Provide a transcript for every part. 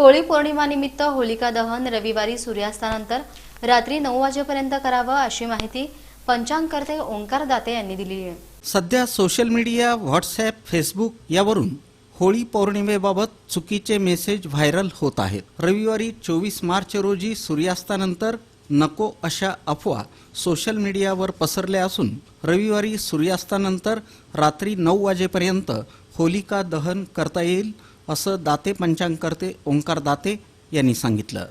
होळी पौर्णिमानिमित्त होलिका दहन रविवारी सूर्यास्तानंतर रात्री नऊ वाजेपर्यंत करावं अशी माहिती पंचांगकर्ते ओंकार दाते यांनी दिली आहे. सध्या सोशल मीडिया व्हॉट्सॲप फेसबुक यावरून होळी पौर्णिमेबाबत चुकीचे मेसेज व्हायरल होत आहेत. रविवारी चोवीस मार्च रोजी सूर्यास्तानंतर नको अशा अफवा सोशल मीडियावर पसरल्या असून रविवारी सूर्यास्तानंतर रात्री नऊ वाजेपर्यंत होलिका दहन करता येईल असं दाते पंचांगकर्ते ओंकार दाते यांनी सांगितलं.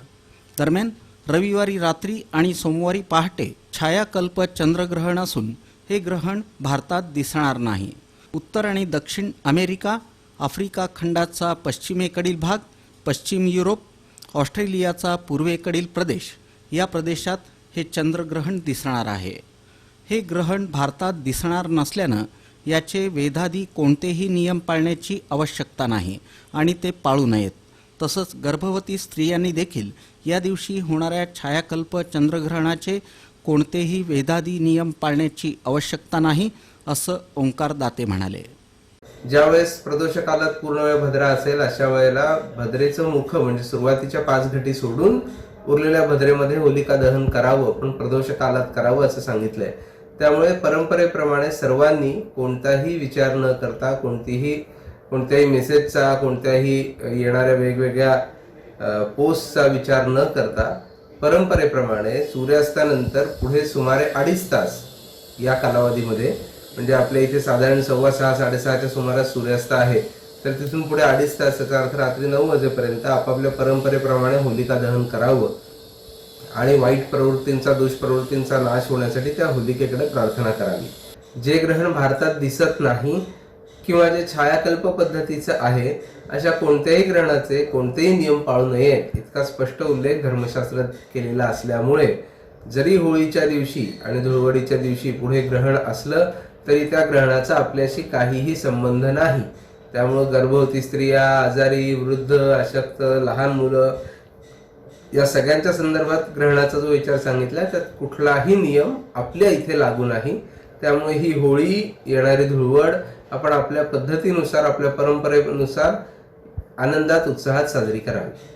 दरम्यान रविवारी रात्री आणि सोमवारी पहाटे छायाकल्प चंद्रग्रहण असून हे ग्रहण भारतात दिसणार नाही. उत्तर आणि दक्षिण अमेरिका आफ्रिका खंडाचा पश्चिमेकडील भाग पश्चिम युरोप ऑस्ट्रेलियाचा पूर्वेकडील प्रदेश या प्रदेशात हे चंद्रग्रहण दिसणार आहे. हे ग्रहण भारतात दिसणार नसल्यानं याचे वेधादी कोणतेही नियम पाळण्याची आवश्यकता नाही आणि ते पाळू नयेत. तसंच गर्भवती स्त्रियांनी देखील या दिवशी होणाऱ्या छायाकल्प चंद्रग्रहणाचे कोणतेही वेधादी नियम पाळण्याची आवश्यकता नाही असं ओंकार दाते म्हणाले. ज्यावेळेस प्रदोष कालात पूर्ण वेळ भद्रा असेल अशा वेळेला भद्रेचं मुख म्हणजे सुरुवातीच्या पाच घटी सोडून उरलेल्या भद्रेमध्ये होलिका दहन करावं पण प्रदोष कालात करावं असं सांगितलंय. त्यामुळे परंपरेप्रमाणे सर्वांनी कोणताही विचार न करता कोणतीही कोणत्याही मेसेजचा कोणत्याही येणाऱ्या वेगवेगळ्या पोस्टचा विचार न करता परंपरेप्रमाणे सूर्यास्तानंतर पुढे सुमारे अडीच तास या कालावधीमध्ये म्हणजे आपल्या इथे साधारण सव्वा सहा साडेसहाच्या सुमारास सूर्यास्त आहे तर तिथून पुढे अडीच तास याचा अर्थ रात्री नऊ वाजेपर्यंत आपापल्या परंपरेप्रमाणे होलिका दहन करावं. आणि वाईट प्रवृत्तींचा दुष्प्रवृत्तींचा नाश होण्यासाठी त्या होलिकेकडे प्रार्थना करावी. जे ग्रहण भारतात दिसत नाही किंवा जे छायाकल्प पद्धतीचं आहे अशा कोणत्याही ग्रहणाचे कोणतेही नियम पाळू नयेत इतका स्पष्ट उल्लेख धर्मशास्त्रात केलेला असल्यामुळे जरी होळीच्या दिवशी आणि धुळवडीच्या दिवशी पुढे ग्रहण असलं तरी त्या ग्रहणाचा आपल्याशी काहीही संबंध नाही. त्यामुळं गर्भवती स्त्रिया आजारी वृद्ध अशक्त लहान मुलं या सगळ्यांच्या संदर्भात ग्रहणाचा जो विचार सांगितला त्यात कुठलाही नियम आपल्या इथे लागू नाही. त्यामुळे ही होळी येणारी धुळवड आपण आपल्या पद्धतीनुसार आपल्या परंपरेनुसार आनंदात उत्साहात साजरी करावी.